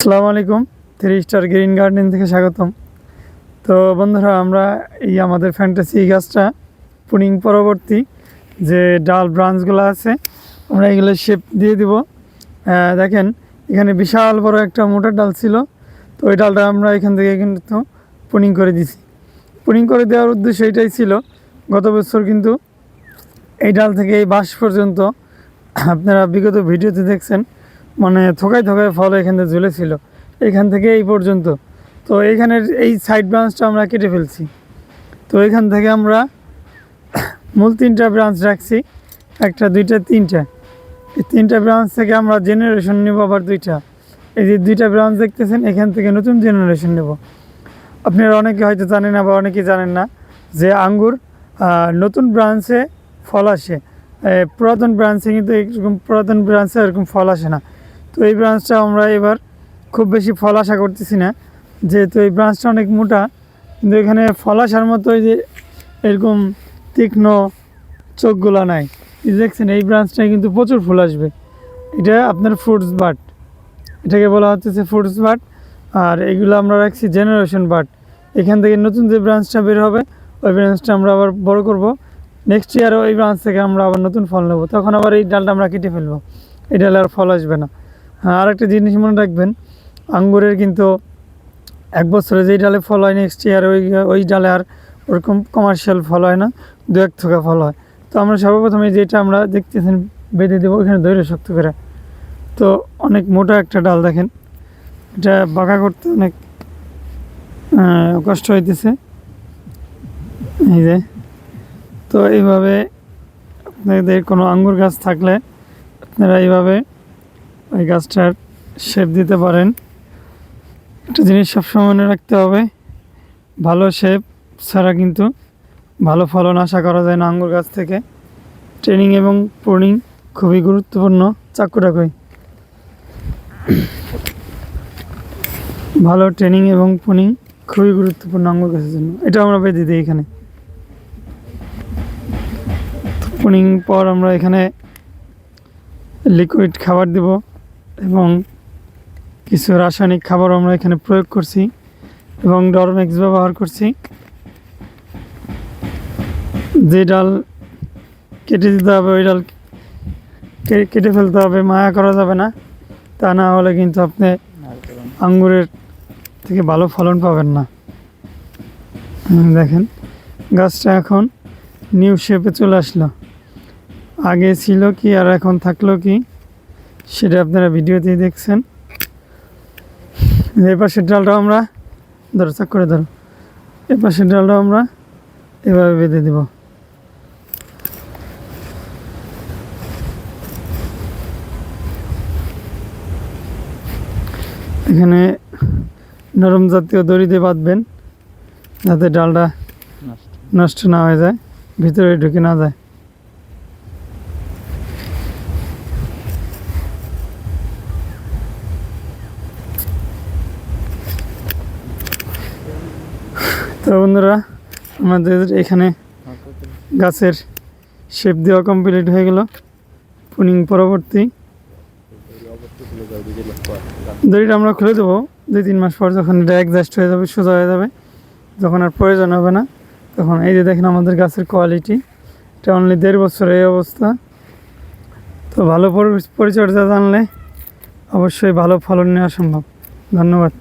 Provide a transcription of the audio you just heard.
আসসালামু আলাইকুম। Three star green garden থেকে স্বাগতম। তো বন্ধুরা, আমরা এই আমাদের ফ্যান্টাসি গাছটা পুনিং পরবর্তী যে ডাল ব্রাঞ্চগুলো আছে, আমরা এগুলো শেপ দিয়ে দিব। দেখেন, এখানে বিশাল বড় একটা মোটা ডাল ছিল। তো ওই ডালটা আমরা এখান থেকে কিন্তু পুনিং করে দিছি। পুনিং করে দেওয়ার উদ্দেশ্য এটাই ছিল, গত বছর কিন্তু এই ডাল থেকে এই বাঁশ পর্যন্ত আপনারা বিগত ভিডিওতে দেখছেন মানে থোকায় থোকায় ফল এখান থেকে ঝুলেছিল এখান থেকে এই পর্যন্ত। তো এইখানের এই সাইড ব্রাঞ্চটা আমরা কেটে ফেলছি। তো এখান থেকে আমরা মূল তিনটা ব্রাঞ্চ রাখছি। একটা, দুইটা, তিনটা। এই তিনটা ব্রাঞ্চ থেকে আমরা জেনারেশন নেব আবার দুইটা। এই যে দুইটা ব্রাঞ্চ দেখতেছেন, এখান থেকে নতুন জেনারেশন নেব। আপনারা অনেকে হয়তো জানেন আবার অনেকে জানেন না যে আঙ্গুর নতুন ব্রাঞ্চে ফল আসে। পুরাতন ব্রাঞ্চে কিন্তু এরকম পুরাতন ব্রাঞ্চে এরকম ফল আসে না। তো এই ব্রাঞ্চটা আমরা এবার খুব বেশি ফল আশা করতেছি না। যেহেতু এই ব্রাঞ্চটা অনেক মোটা, কিন্তু এখানে ফল আসার মতো যে এরকম তীক্ষ্ণ চোখগুলো নাই। দেখছেন, এই ব্রাঞ্চটায় কিন্তু প্রচুর ফুল আসবে। এটা আপনার ফ্রুটস বাট। এটাকে বলা হচ্ছে ফ্রুটস বাট। আর এগুলো আমরা রাখছি জেনারেশন বাট। এখান থেকে নতুন যে ব্রাঞ্চটা বের হবে, ওই ব্রাঞ্চটা আমরা আবার বড় করব। নেক্সট ইয়ারও ওই ব্রাঞ্চ থেকে আমরা আবার নতুন ফল নেব। তখন আবার এই ডালটা আমরা কেটে ফেলব। এই ডালে আর ফল আসবে না। আর একটা জিনিস মনে রাখবেন, আঙ্গুরের কিন্তু এক বছরে যেই ডালে ফল হয় নেক্সট ইয়ার ওই ওই ডালে আর ওরকম কমার্শিয়াল ফল হয় না দু এক থোকা ফল হয়। তো আমরা সর্বপ্রথমে যেটা আমরা দেখতেছেন, বেঁধে দেবো ওইখানে ধৈর্য শক্ত করে। তো অনেক মোটা একটা ডাল দেখেন, এটা বাঁকা করতে অনেক কষ্ট হইতেছে। এই যে, তো এইভাবে আপনাদের কোনো আঙ্গুর গাছ থাকলে আপনারা এইভাবে ওই গাছটার শেপ দিতে পারেন। একটা জিনিস সবসময় মনে রাখতে হবে, ভালো শেপ ছাড়া কিন্তু ভালো ফলন আশা করা যায় না আঙ্গুর গাছ থেকে। ট্রেনিং এবং প্রুনিং খুবই গুরুত্বপূর্ণ চাকুটা কই ভালো ট্রেনিং এবং পুনিং খুবই গুরুত্বপূর্ণ আঙ্গুর গাছের জন্য। এটা আমরা বেঁধে দিই এখানে। পুনিং পর আমরা এখানে লিকুইড খাবার দেব। এবং কিছু রাসায়নিক খাবার আমরা এখানে প্রয়োগ করছি এবং ডরমেক্স ব্যবহার করছি। যে ডাল কেটে দিতে হবে, ওই ডাল কেটে ফেলতে হবে, মায়া করা যাবে না। তা না হলে কিন্তু আপনি আঙ্গুরের থেকে ভালো ফলন পাবেন না। দেখেন, গাছটা এখন নিউ শেপে চলে আসলো। আগে ছিল কি, আর এখন থাকল কি? সেটা আপনারা ভিডিওতেই দেখছেন। এই পাশের ডালটা আমরা ধরো চাক করে ধরো। এই পাশের ডালটা আমরা এভাবে বেঁধে দেব। এখানে নরম জাতীয় দড়ি দিয়ে বাঁধবেন যাতে ডালটা নষ্ট না হয়ে যায় ভিতরে ঢুকে না যায়। তো বন্ধুরা, আমাদের এখানে গাছের শেপ দেওয়া কমপ্লিট হয়ে গেল। পুনিং পরবর্তী। দড়িটা আমরা খুলে দেবো। দুই তিন মাস পর যখন এটা অ্যাডজাস্ট হয়ে যাবে, সোজা হয়ে যাবে, যখন আর প্রয়োজন হবে না, তখন এই যে দেখেন আমাদের গাছের কোয়ালিটি এটা অনলি দেড় বছর এই অবস্থা। তো ভালো পরি- পরিচর্যা জানলে অবশ্যই ভালো ফলন নেওয়া সম্ভব। ধন্যবাদ।